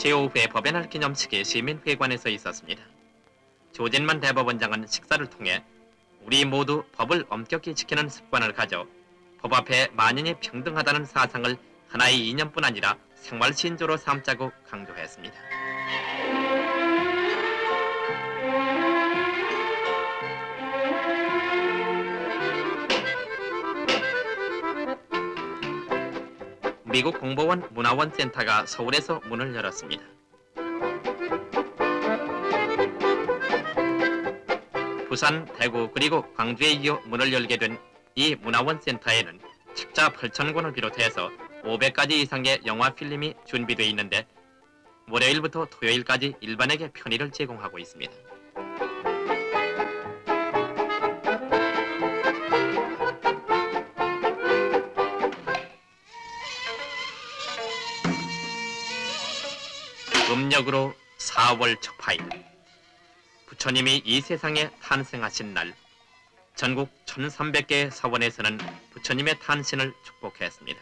제5회 법연할 기념 식이 시민회관에서 있었습니다. 조진만 대법원장은 식사를 통해 우리 모두 법을 엄격히 지키는 습관을 가져 법 앞에 만인이 평등하다는 사상을 하나의 이념뿐 아니라 생활 신조로 삼자고 강조했습니다. 미국 공보원 문화원 센터가 서울에서 문을 열었습니다. 부산, 대구 그리고 광주에 이어 문을 열게 된 이 문화원 센터에는 책자 8,000권을 비롯해서 500가지 이상의 영화 필름이 준비되어 있는데 월요일부터 토요일까지 일반에게 편의를 제공하고 있습니다. 음력으로 4월 초파일 부처님이 이 세상에 탄생하신 날 전국 1300개의 사원에서는 부처님의 탄신을 축복했습니다.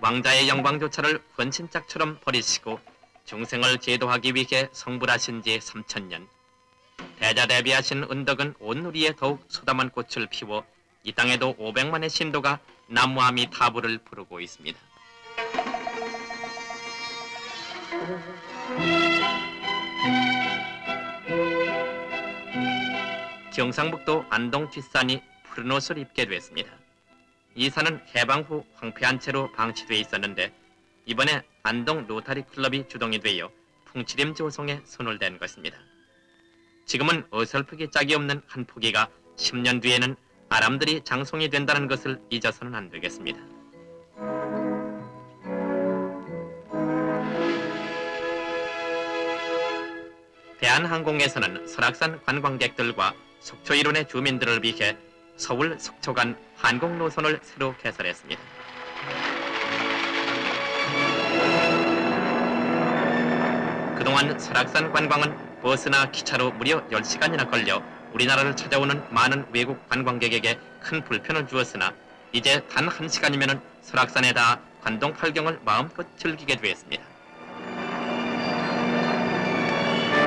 왕자의 영광조차를 헌신짝처럼 버리시고 중생을 제도하기 위해 성불하신 지 3천년 대자대비하신 은덕은 온 누리에 더욱 소담한 꽃을 피워 이 땅에도 500만의 신도가 나무아미 타부를 부르고 있습니다. 경상북도 안동 뒷산이 푸른 옷을 입게 됐습니다. 이 산은 해방 후 황폐한 채로 방치돼 있었는데 이번에 안동 로타리 클럽이 주동이 되어 풍치림 조성에 손을 댄 것입니다. 지금은 어설프기 짝이 없는 한 포기가 10년 뒤에는 아람들이 장송이 된다는 것을 잊어서는 안 되겠습니다. 대한항공에서는 설악산 관광객들과 속초 일원의 주민들을 위해 서울 속초 간 항공 노선을 새로 개설했습니다. 그동안 설악산 관광은 버스나 기차로 무려 10시간이나 걸려 우리나라를 찾아오는 많은 외국 관광객에게 큰 불편을 주었으나 이제 단 1시간이면 설악산에 닿아 관동 팔경을 마음껏 즐기게 되었습니다.